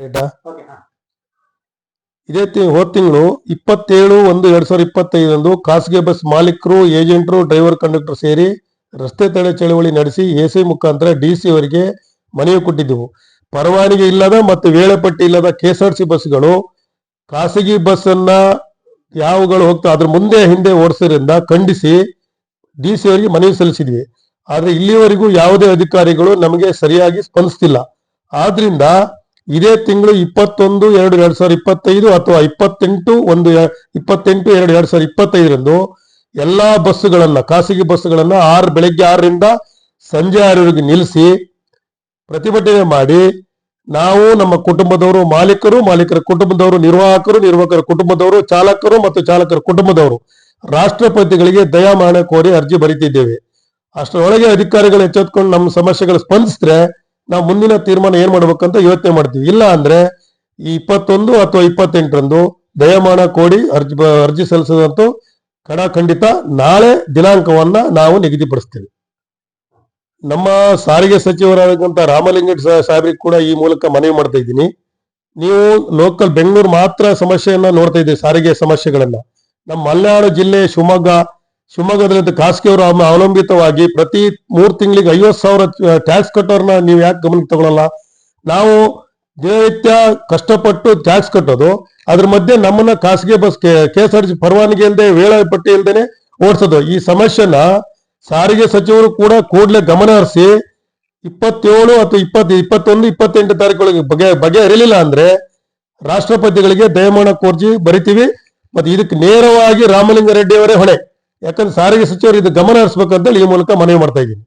ಆಯ್ತಾ ಇದೇ ತಿ- ಹೋದ ತಿಂಗಳು ಇಪ್ಪತ್ತೇಳು ಒಂದು ಎರಡ್ ಸಾವಿರದ ಇಪ್ಪತ್ತೈದರಂದು ಖಾಸಗಿ ಬಸ್ ಮಾಲೀಕರು ಏಜೆಂಟರು ಡ್ರೈವರ್ ಕಂಡಕ್ಟರ್ ಸೇರಿ ರಸ್ತೆ ತಡೆ ಚಳವಳಿ ನಡೆಸಿ ಎಸಿ ಮುಖಾಂತರ ಡಿಸಿ ಅವರಿಗೆ ಮನವಿ ಕೊಟ್ಟಿದ್ದೆವು. ಪರವಾನಿಗೆ ಇಲ್ಲದ ಮತ್ತು ವೇಳೆಪಟ್ಟಿ ಇಲ್ಲದ ಕೆಎಸ್ಆರ್ಸಿ ಬಸ್ಗಳು ಖಾಸಗಿ ಬಸ್ ಅನ್ನ ಯಾವಗಳು ಹೋಗ್ತಾ ಅದ್ರ ಮುಂದೆ ಹಿಂದೆ ಓಡಿಸೋದ್ರಿಂದ ಖಂಡಿಸಿ ಡಿ ಸಿ ಅವರಿಗೆ ಮನವಿ ಸಲ್ಲಿಸಿದ್ವಿ. ಆದ್ರೆ ಇಲ್ಲಿವರೆಗೂ ಯಾವುದೇ ಅಧಿಕಾರಿಗಳು ನಮಗೆ ಸರಿಯಾಗಿ ಸ್ಪಂದಿಸ್ತಿಲ್ಲ. ಆದ್ರಿಂದ ಇದೇ ತಿಂಗಳು ಇಪ್ಪತ್ತೊಂದು, ಎರಡು, ಎರಡ್ ಸಾವಿರದ ಇಪ್ಪತ್ತೈದು ಅಥವಾ ಇಪ್ಪತ್ತೆಂಟು, ಒಂದು ಇಪ್ಪತ್ತೆಂಟು, ಎರಡು, ಎರಡ್ ಸಾವಿರದ ಇಪ್ಪತ್ತೈದರಂದು ಎಲ್ಲಾ ಬಸ್ಸುಗಳನ್ನು, ಖಾಸಗಿ ಬಸ್ಸುಗಳನ್ನು ಆರು, ಬೆಳಗ್ಗೆ ಆರರಿಂದ ಸಂಜೆ ಆರವರೆಗೆ ನಿಲ್ಲಿಸಿ ಪ್ರತಿಭಟನೆ ಮಾಡಿ ನಾವು ನಮ್ಮ ಕುಟುಂಬದವರು ಮಾಲೀಕರು, ಮಾಲೀಕರ ಕುಟುಂಬದವರು ನಿರ್ವಾಹಕರು, ನಿರ್ವಾಹಕರ ಕುಟುಂಬದವರು ಚಾಲಕರು ಮತ್ತು ಚಾಲಕರ ಕುಟುಂಬದವರು ರಾಷ್ಟ್ರಪತಿಗಳಿಗೆ ದಯಾಮಾನ ಕೋರಿ ಅರ್ಜಿ ಬರೀತಿದ್ದೇವೆ. ಅಷ್ಟರೊಳಗೆ ಅಧಿಕಾರಿಗಳು ಎಚ್ಚೆತ್ಕೊಂಡು ನಮ್ಮ ಸಮಸ್ಯೆಗಳು ಸ್ಪಂದಿಸಿದ್ರೆ ನಾವು ಮುಂದಿನ ತೀರ್ಮಾನ ಏನ್ ಮಾಡ್ಬೇಕಂತ ಯೋಚನೆ ಮಾಡ್ತೀವಿ. ಇಲ್ಲ ಅಂದ್ರೆ ಈ ಇಪ್ಪತ್ತೊಂದು ಅಥವಾ ಇಪ್ಪತ್ತೆಂಟರಂದು ದಯಮಾನ ಕೋಡಿ ಅರ್ಜಿ ಅರ್ಜಿ ಸಲ್ಲಿಸದಂತೂ ಕಡಾಖಂಡಿತ ನಾಳೆ ದಿನಾಂಕವನ್ನ ನಾವು ನಿಗದಿಪಡಿಸ್ತೇವೆ. ನಮ್ಮ ಸಾರಿಗೆ ಸಚಿವರಾದಂತ ರಾಮಲಿಂಗ ಸಾಹೇಬ್ರಿಗೆ ಕೂಡ ಈ ಮೂಲಕ ಮನವಿ ಮಾಡ್ತಾ ಇದ್ದೀನಿ. ನೀವು ಲೋಕಲ್ ಬೆಂಗಳೂರು ಮಾತ್ರ ಸಮಸ್ಯೆಯನ್ನ ನೋಡ್ತಾ ಇದ್ದೀವಿ ಸಾರಿಗೆ ಸಮಸ್ಯೆಗಳನ್ನ. ನಮ್ಮ ಮಲೆನಾಡು ಜಿಲ್ಲೆ ಶಿವಮೊಗ್ಗ ಶಿವಮೊಗ್ಗದಲ್ಲಿ ಖಾಸಗಿಯವರು ಅವಲಂಬಿತವಾಗಿ ಪ್ರತಿ ಮೂರ್ ತಿಂಗಳಿಗೆ ಐವತ್ತು ಸಾವಿರ ಟ್ಯಾಕ್ಸ್ ಕಟ್ಟೋರ್ನ ನೀವು ಯಾಕೆ ಗಮನಕ್ಕೆ ತಗೊಳಲ್ಲ? ನಾವು ದಿನನಿತ್ಯ ಕಷ್ಟಪಟ್ಟು ಟ್ಯಾಕ್ಸ್ ಕಟ್ಟೋದು, ಅದ್ರ ಮಧ್ಯೆ ನಮ್ಮನ್ನ ಖಾಸಗಿ bus K S R T ಪರವಾನಗಿ ಇಲ್ಲದೆ ವೇಳಾಪಟ್ಟಿ ಇಲ್ದೇನೆ ಓಡಿಸೋದು. ಈ ಸಮಸ್ಯೆನ ಸಾರಿಗೆ ಸಚಿವರು ಕೂಡ ಕೂಡಲೇ ಗಮನ ಹರಿಸಿ, ಇಪ್ಪತ್ತೇಳು ಅಥವಾ ಇಪ್ಪತ್ತು, ಇಪ್ಪತ್ತೊಂದು, ಇಪ್ಪತ್ತೆಂಟು ತಾರೀಕೊಳಗೆ ಬಗೆ ಬಗೆಹರಿಲಿಲ್ಲ ಅಂದ್ರೆ ರಾಷ್ಟ್ರಪತಿಗಳಿಗೆ ದಯಮಾಣ ಕೋರ್ಜಿ ಬರಿತೀವಿ. ಮತ್ತೆ ಇದಕ್ಕೆ ನೇರವಾಗಿ ರಾಮಲಿಂಗಾರೆಡ್ಡಿ ಅವರೇ ಹೊಣೆ. ಯಾಕಂದ್ರೆ ಸಾರಿಗೆ ಸಚಿವರು ಇದು ಗಮನ ಹರಿಸ್ಬೇಕಂತೇಳಿ ಈ ಮೂಲಕ ಮನವಿ ಮಾಡ್ತಾ ಇದ್ದೀನಿ.